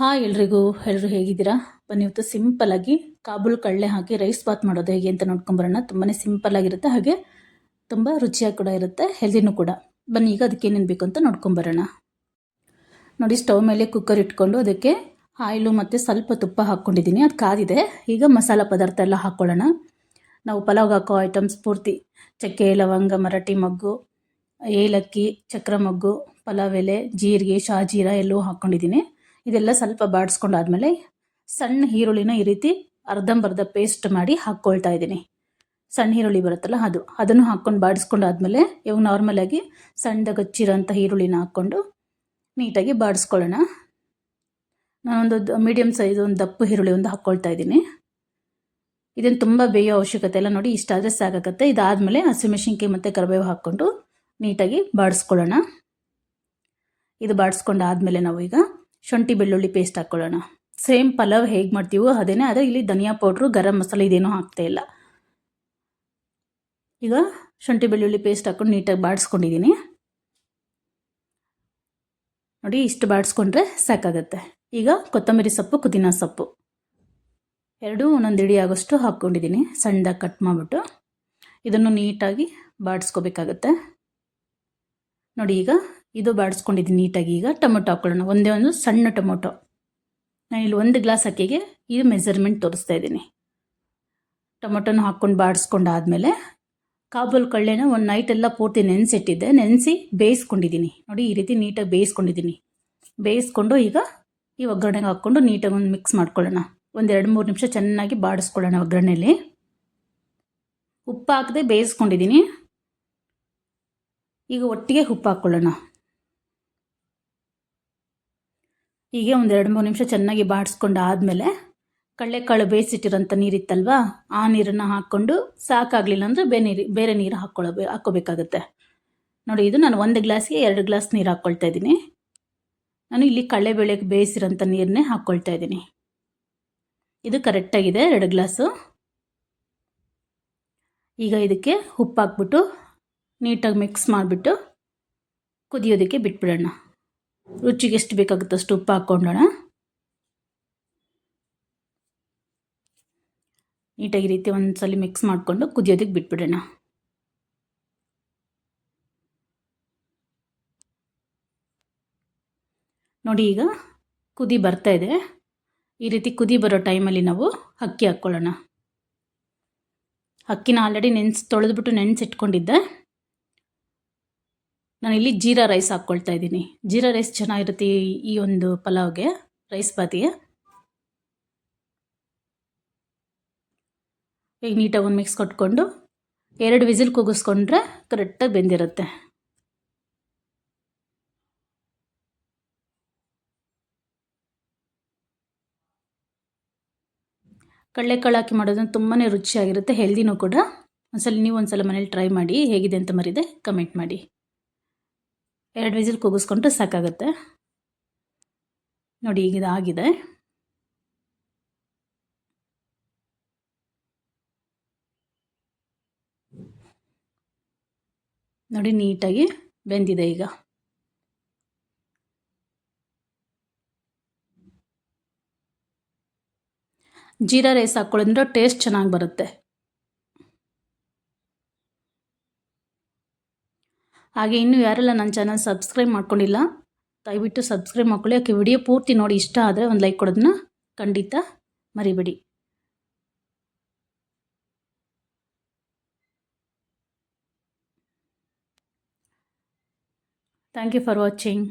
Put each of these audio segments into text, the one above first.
Hi ಎಲ್ರಿಗೂ ಎಲ್ಲರೂ ಹೇಗಿದ್ದೀರಾ? ಬನ್ನಿ, ಇವತ್ತು ಸಿಂಪಲ್ಲಾಗಿ ಕಾಬೂಲ್ ಕಡಲೆ ಹಾಕಿ ರೈಸ್ ಬಾತ್ ಮಾಡೋದು ಹೇಗೆ ಅಂತ ನೋಡ್ಕೊಂಬರೋಣ. ತುಂಬಾ ಸಿಂಪಲ್ ಆಗಿರುತ್ತೆ, ಹಾಗೆ ತುಂಬ ರುಚಿಯಾಗಿ ಕೂಡ ಇರುತ್ತೆ ಹೆಲ್ದಿನೂ ಕೂಡ. ಬನ್ನಿ, ಈಗ ಅದಕ್ಕೆ ಏನೇನು ಬೇಕು ಅಂತ ನೋಡ್ಕೊಂಬರೋಣ. ನೋಡಿ ಸ್ಟವ್ ಮೇಲೆ ಕುಕ್ಕರ್ ಇಟ್ಕೊಂಡು ಅದಕ್ಕೆ ಆಯಿಲು ಮತ್ತು ಸ್ವಲ್ಪ ತುಪ್ಪ ಹಾಕ್ಕೊಂಡಿದ್ದೀನಿ. ಅದು ಕಾದಿದೆ. ಈಗ ಮಸಾಲ ಪದಾರ್ಥ ಎಲ್ಲ ಹಾಕ್ಕೊಳ್ಳೋಣ ನಾವು ಪಲಾವ್ಗೆ ಹಾಕೋ ಐಟಮ್ಸ್ ಪೂರ್ತಿ. ಚಕ್ಕೆ, ಲವಂಗ, ಮರಾಠಿ ಮಗ್ಗು, ಏಲಕ್ಕಿ ಚಕ್ರ ಮಗ್ಗು ಪಲಾವ್ ಎಲೆ, ಜೀರಿಗೆ, ಶಾಜೀರ ಎಲ್ಲವೂ ಹಾಕ್ಕೊಂಡಿದ್ದೀನಿ ಇದೆಲ್ಲ ಸ್ವಲ್ಪ ಬಾಡಿಸ್ಕೊಂಡಾದ್ಮೇಲೆ ಸಣ್ಣ ಈರುಳ್ಳಿನ ಈ ರೀತಿ ಅರ್ಧಂಬರ್ಧ ಪೇಸ್ಟ್ ಮಾಡಿ ಹಾಕ್ಕೊಳ್ತಾ ಇದ್ದೀನಿ. ಸಣ್ಣ ಈರುಳ್ಳಿ ಬರುತ್ತಲ್ಲ ಅದು, ಅದನ್ನು ಹಾಕ್ಕೊಂಡು ಬಾಡಿಸ್ಕೊಂಡಾದ್ಮೇಲೆ ಇವಾಗ ನಾರ್ಮಲಾಗಿ ಸಣ್ಣದಾಗ ಹಚ್ಚಿರೋಂಥ ಈರುಳ್ಳಿನ ಹಾಕ್ಕೊಂಡು ನೀಟಾಗಿ ಬಾಡಿಸ್ಕೊಳ್ಳೋಣ. ನಾನೊಂದು ಮೀಡಿಯಮ್ ಸೈಜ್ ಒಂದು ದಪ್ಪು ಈರುಳ್ಳಿ ಒಂದು ಹಾಕ್ಕೊಳ್ತಾ ಇದ್ದೀನಿ. ಇದನ್ನು ತುಂಬ ಬೇಯೋ ಅವಶ್ಯಕತೆ ಇಲ್ಲ ನೋಡಿ ಇಷ್ಟಾದರೆ ಸಾಕಾಗತ್ತೆ. ಇದಾದಮೇಲೆ ಹಸಿಮೆಣಸಿನ್ಕಾಯಿ ಮತ್ತು ಕರಿಬೇವು ಹಾಕ್ಕೊಂಡು ನೀಟಾಗಿ ಬಾಡಿಸ್ಕೊಳ್ಳೋಣ. ಇದು ಬಾಡಿಸ್ಕೊಂಡಾದ್ಮೇಲೆ ನಾವು ಈಗ ಶುಂಠಿ ಬೆಳ್ಳುಳ್ಳಿ ಪೇಸ್ಟ್ ಹಾಕ್ಕೊಳ್ಳೋಣ ಸೇಮ್ ಪಲಾವ್ ಹೇಗೆ ಮಾಡ್ತೀವೋ ಅದೇನೇ ಆದರೆ ಇಲ್ಲಿ ಧನಿಯಾ ಪೌಡ್ರು ಗರಂ ಮಸಾಲೆ ಇದೇನೂ ಹಾಕ್ತಾ ಇಲ್ಲ. ಈಗ ಶುಂಠಿ ಬೆಳ್ಳುಳ್ಳಿ ಪೇಸ್ಟ್ ಹಾಕ್ಕೊಂಡು ನೀಟಾಗಿ ಬಾಡಿಸ್ಕೊಂಡಿದ್ದೀನಿ ನೋಡಿ, ಇಷ್ಟು ಬಾಡಿಸ್ಕೊಂಡ್ರೆ ಸಾಕಾಗತ್ತೆ. ಈಗ ಕೊತ್ತಂಬರಿ ಸೊಪ್ಪು, ಪುದೀನ ಸೊಪ್ಪು. ಎರಡೂ ಒಂದೊಂದು ಇಡಿ ಆಗೋಷ್ಟು ಹಾಕ್ಕೊಂಡಿದ್ದೀನಿ ಸಣ್ಣದಾಗಿ ಕಟ್ ಮಾಡಿಬಿಟ್ಟು. ಇದನ್ನು ನೀಟಾಗಿ ಬಾಡಿಸ್ಕೋಬೇಕಾಗತ್ತೆ. ನೋಡಿ, ಈಗ ಇದು ಬಾಡಿಸ್ಕೊಂಡಿದ್ದೀನಿ ನೀಟಾಗಿ. ಈಗ ಟೊಮೊಟೊ ಹಾಕ್ಕೊಳ್ಳೋಣ ಒಂದೇ ಒಂದು ಸಣ್ಣ ಟೊಮೊಟೊ. ಇಲ್ಲಿ ಒಂದು ಗ್ಲಾಸ್ ಅಕ್ಕಿಗೆ ಇದು ಮೆಜರ್ಮೆಂಟ್ ತೋರಿಸ್ತಾ ಇದ್ದೀನಿ. ಟೊಮೊಟೊನ ಹಾಕ್ಕೊಂಡು ಬಾಡಿಸ್ಕೊಂಡಾದ್ಮೇಲೆ ಕಾಬೂಲ್ ಕಳ್ಳೆನ ಒಂದು ನೈಟ್ ಎಲ್ಲ ಪೂರ್ತಿ ನೆನೆಸಿಟ್ಟಿದ್ದೆ. ನೆನೆಸಿ ಬೇಯಿಸ್ಕೊಂಡಿದ್ದೀನಿ. ನೋಡಿ, ಈ ರೀತಿ ನೀಟಾಗಿ ಬೇಯಿಸ್ಕೊಂಡಿದ್ದೀನಿ. ಬೇಯಿಸ್ಕೊಂಡು ಈಗ ಈ ಒಗ್ಗರಣೆಗೆ ಹಾಕ್ಕೊಂಡು ನೀಟಾಗಿ ಒಂದು ಮಿಕ್ಸ್ ಮಾಡ್ಕೊಳ್ಳೋಣ. ಒಂದು ಎರಡು ಮೂರು ನಿಮಿಷ ಚೆನ್ನಾಗಿ ಬಾಡಿಸ್ಕೊಳ್ಳೋಣ ಒಗ್ಗರಣೆಯಲ್ಲಿ ಉಪ್ಪು ಹಾಕದೆ ಬೇಯಿಸ್ಕೊಂಡಿದ್ದೀನಿ. ಈಗ ಒಟ್ಟಿಗೆ ಉಪ್ಪು ಹಾಕ್ಕೊಳ್ಳೋಣ ಹೀಗೆ ಒಂದು ಎರಡು ಮೂರು ನಿಮಿಷ ಚೆನ್ನಾಗಿ ಬಾಡಿಸ್ಕೊಂಡು ಆದಮೇಲೆ ಕಡಲೆಕಾಳು ಬೇಯಿಸಿಟ್ಟಿರೋಂಥ ನೀರಿತ್ತಲ್ವಾ, ಆ ನೀರನ್ನು ಹಾಕ್ಕೊಂಡು ಸಾಕಾಗಲಿಲ್ಲ ಅಂದರೆ ಬೇರೆ ನೀರು ಬೇರೆ ನೀರು ಹಾಕ್ಕೊಳ್ಳೋ ಹಾಕ್ಕೋಬೇಕಾಗತ್ತೆ. ನೋಡಿ, ಇದು ನಾನು ಒಂದು ಗ್ಲಾಸ್ಗೆ ಎರಡು ಗ್ಲಾಸ್ ನೀರು ಹಾಕ್ಕೊಳ್ತಾ ಇದ್ದೀನಿ. ನಾನು ಇಲ್ಲಿ ಕಡಲೆಬೇಳೆಗೆ ಬೇಯಿಸಿರೋಂಥ ನೀರನ್ನೇ ಹಾಕ್ಕೊಳ್ತಾ ಇದ್ದೀನಿ. ಇದು ಕರೆಕ್ಟಾಗಿದೆ ಎರಡು ಗ್ಲಾಸು. ಈಗ ಇದಕ್ಕೆ ಉಪ್ಪು ಹಾಕ್ಬಿಟ್ಟು ನೀಟಾಗಿ ಮಿಕ್ಸ್ ಮಾಡಿಬಿಟ್ಟು ಕುದಿಯೋದಕ್ಕೆ ಬಿಟ್ಬಿಡೋಣ. ರುಚಿಗೆ ಎಷ್ಟು ಬೇಕಾಗುತ್ತೆ ಅಷ್ಟು ಉಪ್ಪು ಹಾಕ್ಕೊಂಡೋಣ. ನೀಟಾಗಿ ರೀತಿ ಒಂದು ಸಲ ಮಿಕ್ಸ್ ಮಾಡಿಕೊಂಡು ಕುದಿಯೋದಕ್ಕೆ ಬಿಟ್ಬಿಡೋಣ. ನೋಡಿ ಈಗ ಕುದಿ ಬರ್ತಾ ಇದೆ. ಈ ರೀತಿ ಕುದಿ ಬರೋ ಟೈಮಲ್ಲಿ ನಾವು ಅಕ್ಕಿ ಹಾಕ್ಕೊಳ್ಳೋಣ. ಅಕ್ಕಿನ ಆಲ್ರೆಡಿ ನೆನೆಸಿ ತೊಳೆದ್ಬಿಟ್ಟು ನೆನೆಸಿಟ್ಕೊಂಡಿದ್ದೆ. ನಾನಿಲ್ಲಿ ಜೀರಾ ರೈಸ್ ಹಾಕ್ಕೊಳ್ತಾ ಇದ್ದೀನಿ. ಜೀರಾ ರೈಸ್ ಚೆನ್ನಾಗಿರುತ್ತೆ ಈ ಒಂದು ಪಲಾವ್ಗೆ, ರೈಸ್ ಬಾತಿಗೆ. ಈಗ ನೀಟಾಗಿ ಒಂದು ಮಿಕ್ಸ್ ಕೊಟ್ಕೊಂಡು, ಎರಡು ವಿಸಿಲ್ ಕೂಗಿಸ್ಕೊಂಡ್ರೆ ಕರೆಕ್ಟಾಗಿ ಬೆಂದಿರುತ್ತೆ. ಕಡಲೆಕಾಳು ಹಾಕಿ ಮಾಡೋದನ್ನು ತುಂಬಾ ರುಚಿಯಾಗಿರುತ್ತೆ ಹೆಲ್ದಿನೂ ಕೂಡ. ಒಂದ್ಸಲ ನೀವು ಒಂದ್ಸಲ ಮನೇಲಿ ಟ್ರೈ ಮಾಡಿ, ಹೇಗಿದೆ ಅಂತ ಮರಿದೆ ಕಮೆಂಟ್ ಮಾಡಿ. ಎರಡು ವಿಸಿಲ್ ಕೂಗಿಸ್ಕೊಂಡ್ರೆ ಸಾಕಾಗುತ್ತೆ. ನೋಡಿ, ಈಗ ಇದಾಗಿದೆ. ನೋಡಿ, ನೀಟಾಗಿ ಬೆಂದಿದೆ ಈಗ. ಜೀರಾ ರೈಸ್ ಹಾಕ್ಕೊಳ್ಳೋದ್ರೆ ಟೇಸ್ಟ್ ಚೆನ್ನಾಗಿ ಬರುತ್ತೆ. ಹಾಗೆ ಇನ್ನೂ ಯಾರೆಲ್ಲ ನನ್ನ ಚಾನಲ್ ಸಬ್ಸ್ಕ್ರೈಬ್ ಮಾಡ್ಕೊಂಡಿಲ್ಲ, ದಯವಿಟ್ಟು ಸಬ್ಸ್ಕ್ರೈಬ್ ಮಾಡ್ಕೊಳ್ಳಿ. ಯಾಕೆ ವಿಡಿಯೋ ಪೂರ್ತಿ ನೋಡಿ ಇಷ್ಟ ಆದರೆ ಒಂದು ಲೈಕ್ ಕೊಡೋದನ್ನ ಖಂಡಿತ ಮರಿಬೇಡಿ. Thank you for watching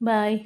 bye